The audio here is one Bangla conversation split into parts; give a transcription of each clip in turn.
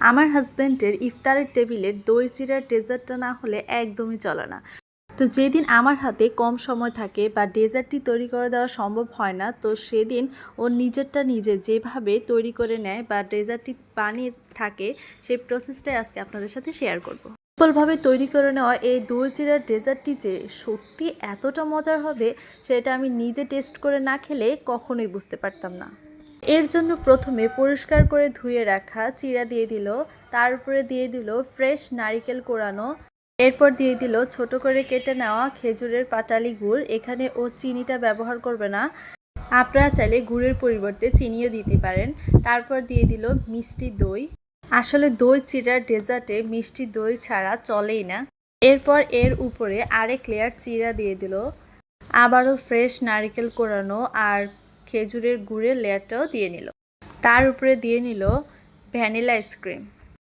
আমার হাজব্যান্ডের ইফতারের টেবিলে দই চিরার ডেজার্টটা না হলে একদমই চলে না। তো যেদিন আমার হাতে কম সময় থাকে বা ডেজার্টটি তৈরি করে দেওয়া সম্ভব হয় না, তো সেদিন ও নিজেরটা নিজে যেভাবে তৈরি করে নেয় বা ডেজার্টটি বানিয়ে থাকে, সেই প্রসেসটাই আজকে আপনাদের সাথে শেয়ার করব। সিম্পলভাবে তৈরি করে নেওয়া এই দই চিরার ডেজার্টটি যে সত্যি এতটা মজার হবে, সেটা আমি নিজে টেস্ট করে না খেলে কখনোই বুঝতে পারতাম না। এর জন্য প্রথমে পরিষ্কার করে ধুয়ে রাখা চিড়া দিয়ে দিল, তার উপরে দিয়ে দিল ফ্রেশ নারিকেল কোরানো, এরপর দিয়ে দিল ছোট করে কেটে নেওয়া খেজুরের পাটালি গুড়, এখানে ও চিনিটা ব্যবহার করবে না। আপনারা চাইলে গুড়ের পরিবর্তে চিনিও দিতে পারেন। তারপর দিয়ে দিল মিষ্টি দই। আসলে দই চিরার ডেজার্টে মিষ্টি দই ছাড়া চলেই না। এরপর এর উপরে আরেক লেয়ার চিড়া দিয়ে দিল। আবারও ফ্রেশ নারকেল কোরানো আর খেজুরের গুড়ের লেয়ারটাও দিয়ে নিল। তার উপরে দিয়ে নিল ভ্যানিলা আইসক্রিম।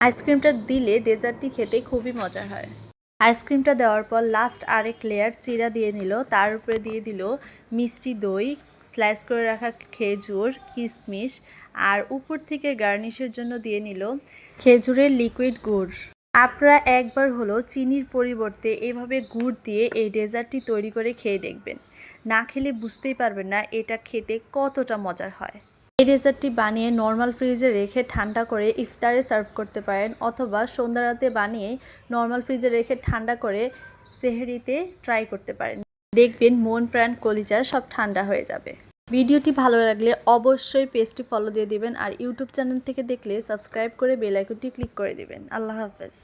আইসক্রিমটা দিলে ডেজার্টটি খেতে খুবই মজার হয়। আইসক্রিমটা দেওয়ার পর লাস্ট আরেক লেয়ার চিরা দিয়ে নিল। তার উপরে দিয়ে দিল মিষ্টি দই, স্লাইস করে রাখা খেজুর, কিশমিশ, আর উপর থেকে গার্নিশের জন্য দিয়ে নিল খেজুরের লিকুইড গুড়। আপনারা একবার হলো চিনির পরিবর্তে এভাবে গুড় দিয়ে এই ডেজার্টটি তৈরি করে খেয়ে দেখবেন। না খেলে বুঝতেই পারবেন না এটা খেতে কতটা মজার হয়। এই ডেজার্টটি বানিয়ে নর্মাল ফ্রিজে রেখে ঠান্ডা করে ইফতারে সার্ভ করতে পারেন অথবা সন্ধ্যা রাতে বানিয়ে নর্মাল ফ্রিজে রেখে ঠান্ডা করে সেহরিতে ট্রাই করতে পারেন। দেখবেন মন প্রাণ কলিজা সব ঠান্ডা হয়ে যাবে। ভিডিওটি ভালো লাগলে অবশ্যই পেজটি ফলো দিয়ে দিবেন আর ইউটিউব চ্যানেল থেকে দেখলে সাবস্ক্রাইব করে বেল ক্লিক করে দিবেন। আল্লাহ হাফেজ।